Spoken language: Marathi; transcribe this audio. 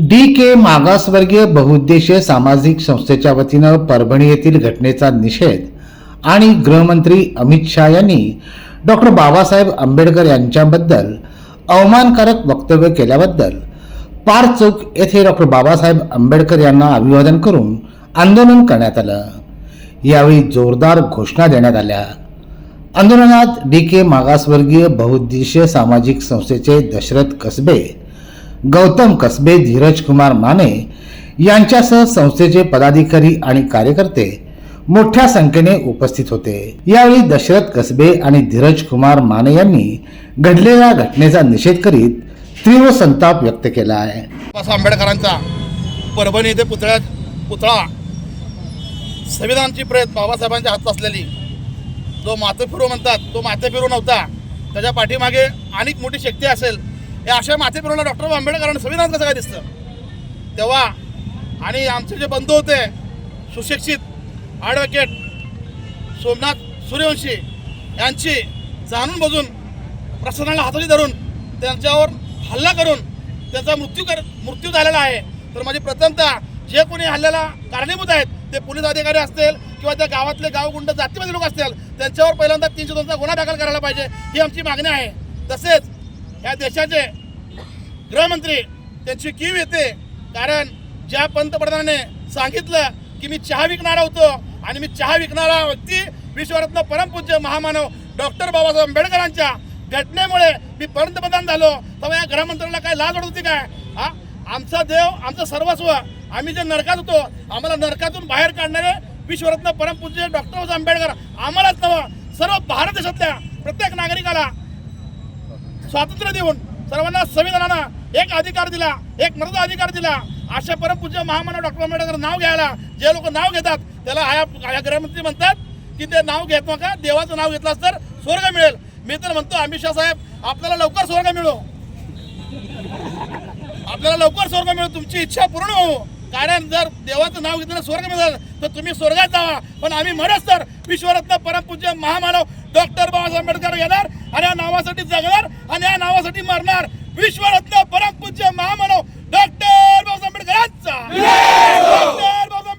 डी के मागासवर्गीय बहुउद्देशीय सामाजिक संस्थेच्या वतीनं परभणी येथील घटनेचा निषेध आणि गृहमंत्री अमित शहा यांनी डॉक्टर बाबासाहेब आंबेडकर यांच्याबद्दल अवमानकारक वक्तव्य केल्याबद्दल पारचौक येथे डॉक्टर बाबासाहेब आंबेडकर यांना अभिवादन करून आंदोलन करण्यात आलं. यावेळी जोरदार घोषणा देण्यात आल्या. आंदोलनात डी के मागासवर्गीय बहुउद्देशीय सामाजिक संस्थेचे दशरथ कसबे गौतम कसबे धीरज कुमार माने यांच्यासह संस्थेचे पदाधिकारी आणि कार्यकर्ते मोठ्या संख्येने उपस्थित होते. यावेळी दशरथ कसबे आणि धीरज कुमार माने यांनी घडलेल्या घटनेचा निषेध करीत तीव्र संताप व्यक्त केला आहे बाबासाहेब आंबेडकरांचा परभणी येथे पुतळ्या पुतळा संविधानची प्रयत्न बाबासाहेबांच्या हातात असलेली जो मातेफिरू म्हणतात तो माते फिरू नव्हता त्याच्या पाठीमागे अनेक मोठी शक्ती असेल हे अशा माते फिरूला डॉक्टर आंबेडकरांना संविधान कसं काय दिसतं? तेव्हा आणि आमचे जे बंधू होते सुशिक्षित ॲडव्होकेट सोमनाथ सूर्यवंशी यांची जाणून बजून प्रशासनाला हाताशी धरून त्यांच्यावर हल्ला करून त्यांचा मृत्यू कर मृत्यू झालेला आहे. तर माझी प्रथमतः जे कोणी हल्ल्याला कारणीभूत आहेत ते पोलीस अधिकारी असतील किंवा त्या गावातले गावगुंड जातीमध्ये लोक असतील त्यांच्यावर पहिल्यांदा तीनशे दोनचा गुन्हा दाखल करायला पाहिजे ही आमची मागणी आहे. तसेच या देशाचे गृहमंत्री त्यांची कीव येते. कारण ज्या पंतप्रधानाने सांगितलं की मी चहा विकणारा होतो आणि मी चहा विकणारा व्यक्ती विश्वरत्न परमपूज्य महामानव डॉक्टर बाबासाहेब आंबेडकरांच्या घटनेमुळे मी पंतप्रधान झालो. तेव्हा या गृहमंत्र्याला काय लाज होती काय? हा? आमचा देव आमचं सर्वस्व आम्ही जे नरकात होतो आम्हाला नरकातून बाहेर काढणारे विश्वरत्न परमपूज्य डॉक्टर बाबासाहेब आंबेडकर आम्हालाच नवं सर्व भारत देशातल्या प्रत्येक नागरिकाला स्वातंत्र्य देऊन सर्वांना संविधानानं एक अधिकार दिला एक मर्यादा अधिकार दिला. अशा परमपूज्य महामानव डॉक्टर आंबेडकर नाव घ्यायला जे लोक नाव घेतात त्याला आया गृहमंत्री म्हणतात की ते नाव घेत नका देवाचं नाव घेतलास तर स्वर्ग मिळेल. मी तर म्हणतो अमित शाह साहेब आपल्याला लवकर स्वर्ग मिळो. आपल्याला लवकर स्वर्ग मिळो तुमची इच्छा पूर्ण हो. कारण जर देवाचं नाव घेतलं स्वर्ग मिळालं तर तुम्ही स्वर्गात जावा. पण आम्ही म्हणत तर विश्वरत्न परमपूज्य महामानव डॉक्टर बाबासाहेब आंबेडकर येणार. आणि या नावासाठी जगणार आणि या नावासाठी मरणार. विश्वरत्न परमपूज्य महामानव डॉक्टर बाबासाहेब आंबेडकरांचा. डॉक्टर बाबासाहेब